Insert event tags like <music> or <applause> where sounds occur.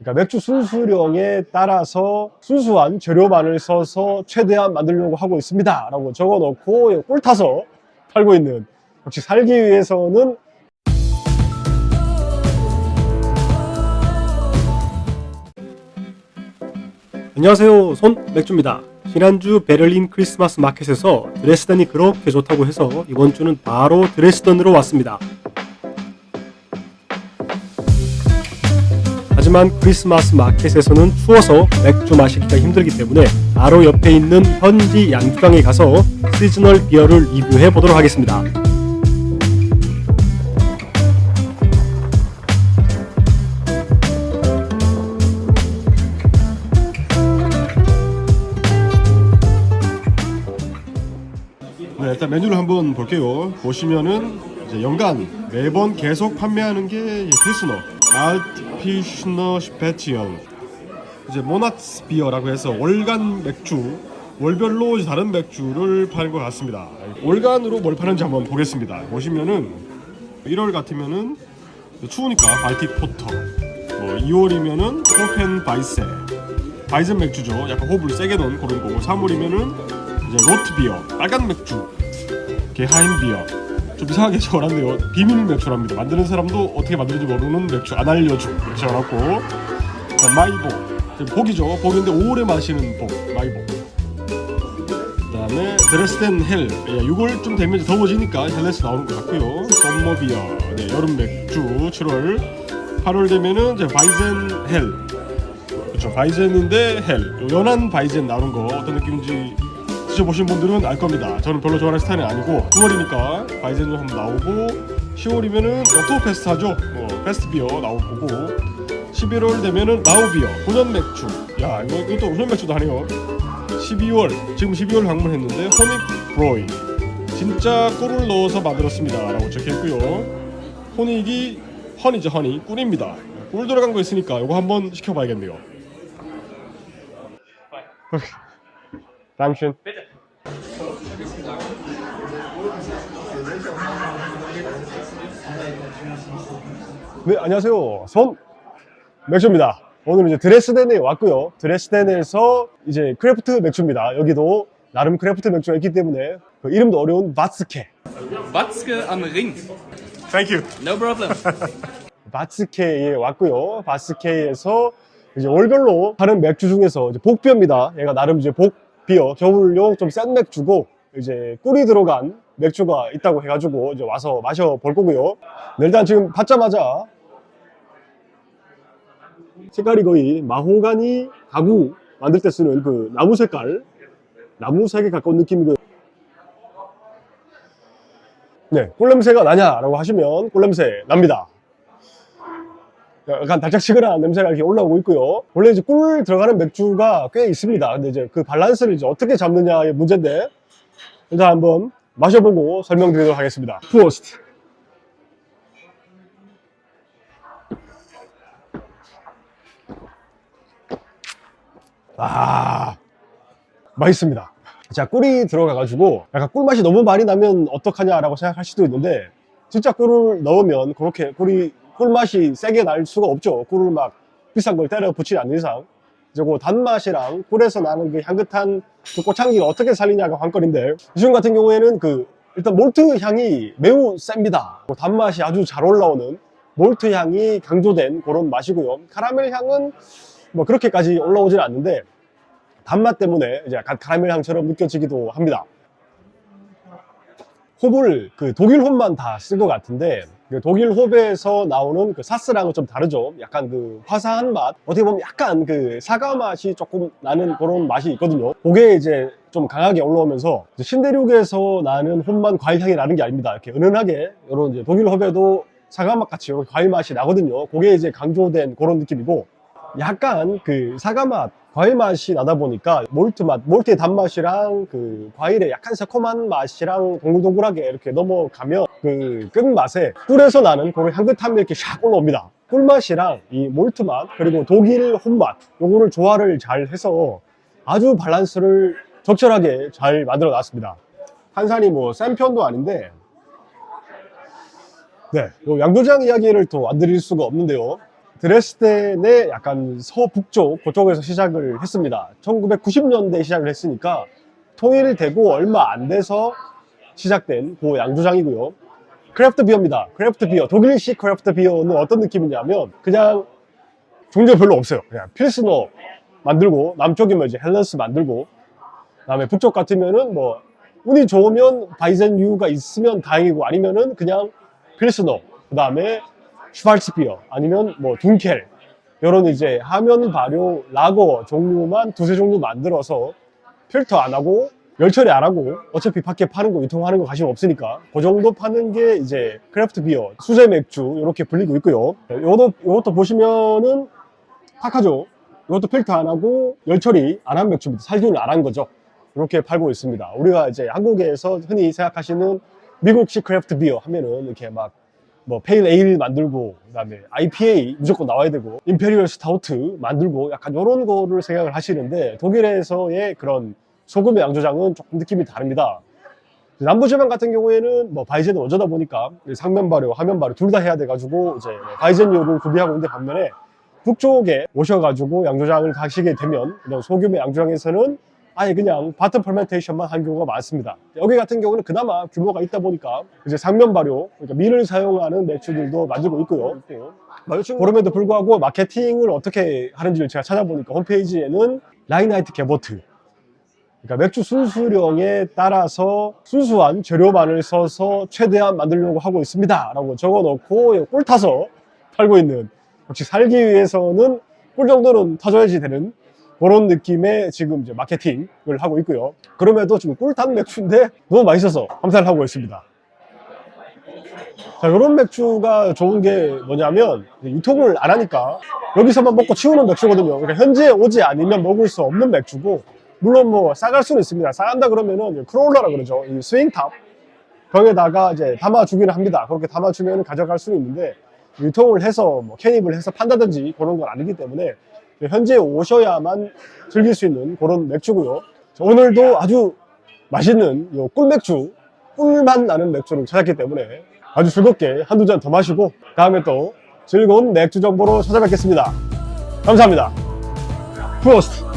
그러니까 맥주 순수령에 따라서 순수한 재료만을 써서 최대한 만들려고 하고 있습니다. 라고 적어 놓고 꿀 타서 팔고 있는 역시 살기 위해서는 안녕하세요. 손 맥주입니다. 지난주 베를린 크리스마스 마켓에서 드레스덴이 그렇게 좋다고 해서 이번 주는 바로 드레스덴으로 왔습니다. 하지만 크리스마스 마켓에서는 추워서 맥주 마시기가 힘들기 때문에 바로 옆에 있는 현지 양주장에 가서 시즈널 비어를 리뷰해 보도록 하겠습니다. 네, 일단 메뉴를 한번 볼게요. 보시면은 이제 연간 매번 계속 판매하는 게이 필스너, 알트 피슈너 스페치얼, 이제 모나츠 비어라고 해서 월간 맥주, 월별로 다른 맥주를 파는 것 같습니다. 월간으로 뭘 파는지 한번 보겠습니다. 보시면은 1월 같으면은 추우니까 발틱 포터, 뭐 2월이면은 코펜 바이세, 바이zen 맥주죠. 약간 호불 세게 넣은 그런 거고 3월이면은 이제 로트 비어, 빨간 맥주, 게하임 비어. 좀 이상하게 <laughs> 적어놨네요. 비밀 맥주랍니다. 만드는 사람도 어떻게 만드는지 모르는 맥주 안 이렇게 적어놨고 자, 마이보 복이죠. 복인데 오래 마시는 복 마이보. 그다음에 드레스덴 헬 예, 6월쯤 되면 이제 더워지니까 헬레스 나오는 것 같고요. 썸머 비어 네, 여름 맥주 7월 8월 되면은 이제 바이젠 헬 그렇죠 바이젠인데 헬요 연한 바이젠 나오는 거 어떤 느낌인지 드셔보신 분들은 알 겁니다. 저는 별로 좋아하는 스타일은 아니고 9월이니까 바이젠 한번 나오고 10월이면은 ok토 페스트 하죠? 뭐 페스트 비어 나올 거고 11월 되면은 라우 비어 고전 맥주. 야 이거 이것도 우선 맥주도 하네요. 12월 지금 12월 방문했는데 호닉 브로이 진짜 꿀을 넣어서 만들었습니다 라고 적혀있고요. 호닉이 허니죠 허니. 꿀입니다. 꿀 들어간 거 있으니까 이거 한번 시켜봐야겠네요. <laughs> 당신 네 안녕하세요 손 맥주입니다 오늘 이제 드레스덴에 왔고요 드레스덴에서 이제 크래프트 맥주입니다 여기도 나름 크래프트 맥주가 있기 때문에 그 이름도 어려운 바스케 Watzke am Ring. Thank you No problem. <laughs> 바스케에 왔고요. 바스케에서 이제 월별로 하는 맥주 중에서 이제 복비어입니다. 얘가 나름 이제 복비어 겨울용 좀 센 맥주고 이제 꿀이 들어간 맥주가 있다고 해가지고 이제 와서 마셔 볼 거고요. 네, 일단 지금 받자마자 색깔이 거의 마호가니 가구 만들 때 쓰는 그 나무 색깔 나무 색에 가까운 느낌이고 네, 꿀냄새가 나냐라고 하시면 꿀냄새 납니다. 약간 달짝지근한 냄새가 이렇게 올라오고 있고요. 원래 이제 꿀 들어가는 맥주가 꽤 있습니다. 근데 이제 그 밸런스를 이제 어떻게 잡느냐의 문제인데 일단 한번 마셔보고 설명드리도록 하겠습니다. 푸어스트. 아, 맛있습니다. 자, 꿀이 들어가가지고 약간 꿀맛이 너무 많이 나면 어떡하냐라고 생각할 수도 있는데 진짜 꿀을 넣으면 그렇게 꿀이 꿀맛이 세게 날 수가 없죠. 꿀을 막 비싼 걸 때려 붙이지 않는 이상. 그 단맛이랑 꿀에서 나는 그 향긋한 그 꽃향기를 어떻게 살리냐가 관건인데 지금 같은 경우에는 그 일단 몰트 향이 매우 셉니다. 그 단맛이 아주 잘 올라오는 몰트 향이 강조된 그런 맛이고요. 카라멜 향은 뭐 그렇게까지 올라오지는 않는데 단맛 때문에 이제 약간 카라멜 향처럼 느껴지기도 합니다. 홉을 그 독일 홉만 다쓴것 같은데 그 독일 홉에서 나오는 그 사스랑은 좀 다르죠. 약간 그 화사한 맛. 어떻게 보면 약간 그 사과 맛이 조금 나는 그런 맛이 있거든요. 그게 이제 좀 강하게 올라오면서 신대륙에서 나는 홉만 과일 향이 나는 게 아닙니다. 이렇게 은은하게 이런 이제 독일 홉에도 사과 맛 같이 과일 맛이 나거든요. 그게 이제 강조된 그런 느낌이고 약간 그 사과 맛, 과일 맛이 나다 보니까 몰트 맛, 몰트의 단맛이랑 그 과일의 약간 새콤한 맛이랑 동글동글하게 이렇게 넘어가면 그 끝맛에 꿀에서 나는 그런 향긋함이 이렇게 샥 올라옵니다. 꿀맛이랑 이 몰트 맛, 그리고 독일 홈맛, 요거를 조화를 잘 해서 아주 밸런스를 적절하게 잘 만들어 놨습니다. 한산이 뭐 센 편도 아닌데 네, 요 양조장 이야기를 또 안 드릴 수가 없는데요. 드레스덴의 약간 서북쪽 그쪽에서 시작을 했습니다. 1990년대에 시작을 했으니까 통일되고 얼마 안 돼서 시작된 그 양조장이고요. 크래프트 비어입니다. 크래프트 비어. 독일식 크래프트 비어는 어떤 느낌이냐면 그냥 종류 별로 없어요. 그냥 필스너 만들고 남쪽이면 이제 헬렌스 만들고 그다음에 북쪽 같으면은 뭐 운이 좋으면 바이젠 유가 있으면 다행이고 아니면은 그냥 필스너 그 다음에 슈발츠비어 아니면 뭐 둔켈 이런 이제 하면 발효 라거 종류만 두세 종류 만들어서 필터 안 하고 열 처리 안 하고 어차피 밖에 파는 거 유통하는 거 관심 없으니까 그 정도 파는 게 이제 크래프트 비어 수제 맥주 이렇게 불리고 있고요. 요것도 요것도 보시면은 파카죠? 이것도 필터 안 하고 열 처리 안 한 맥주입니다. 살균을 안 한 거죠. 이렇게 팔고 있습니다. 우리가 이제 한국에서 흔히 생각하시는 미국식 크래프트 비어 하면은 이렇게 막 뭐 페일 에일 만들고 그다음에 IPA 무조건 나와야 되고 임페리얼 스타우트 만들고 약간 이런 거를 생각을 하시는데 독일에서의 그런 소금의 양조장은 조금 느낌이 다릅니다. 남부지방 같은 경우에는 뭐 바이젠은 원조다 보니까 상면 발효, 하면 발효 둘 다 해야 돼가지고 이제 바이젠료를 구비하고 있는데 반면에 북쪽에 오셔가지고 양조장을 가시게 되면 그냥 소규모 양조장에서는 아예 그냥 바텀 퍼멘테이션만 한 경우가 많습니다. 여기 같은 경우는 그나마 규모가 있다 보니까 이제 상면 발효, 그러니까 밀을 사용하는 맥주들도 만들고 있고요. 그럼에도 불구하고 마케팅을 어떻게 하는지를 제가 찾아보니까 홈페이지에는 라인하이트 게보트 그러니까 맥주 순수령에 따라서 순수한 재료만을 써서 최대한 만들려고 하고 있습니다. 라고 적어 놓고 꿀 타서 팔고 있는 역시 살기 위해서는 꿀 정도는 타줘야지 되는 그런 느낌의 지금 이제 마케팅을 하고 있고요. 그럼에도 지금 꿀탄 맥주인데 너무 맛있어서 감사를 하고 있습니다. 자, 이런 맥주가 좋은 게 뭐냐면 유통을 안 하니까 여기서만 먹고 치우는 맥주거든요. 그러니까 현지에 오지 않으면 먹을 수 없는 맥주고 물론 뭐 싸갈 수는 있습니다. 싸간다 그러면은 크롤러라 그러죠. 이 스윙탑 병에다가 이제 담아주기는 합니다. 그렇게 담아주면 가져갈 수는 있는데 유통을 해서 뭐 캐닙을 해서 판다든지 그런 건 아니기 때문에 현지에 오셔야만 즐길 수 있는 그런 맥주고요. 자, 오늘도 아주 맛있는 요 꿀맥주, 꿀맛 나는 맥주를 찾았기 때문에 아주 즐겁게 한두 잔 더 마시고 다음에 또 즐거운 맥주 정보로 찾아뵙겠습니다. 감사합니다. 프로스트!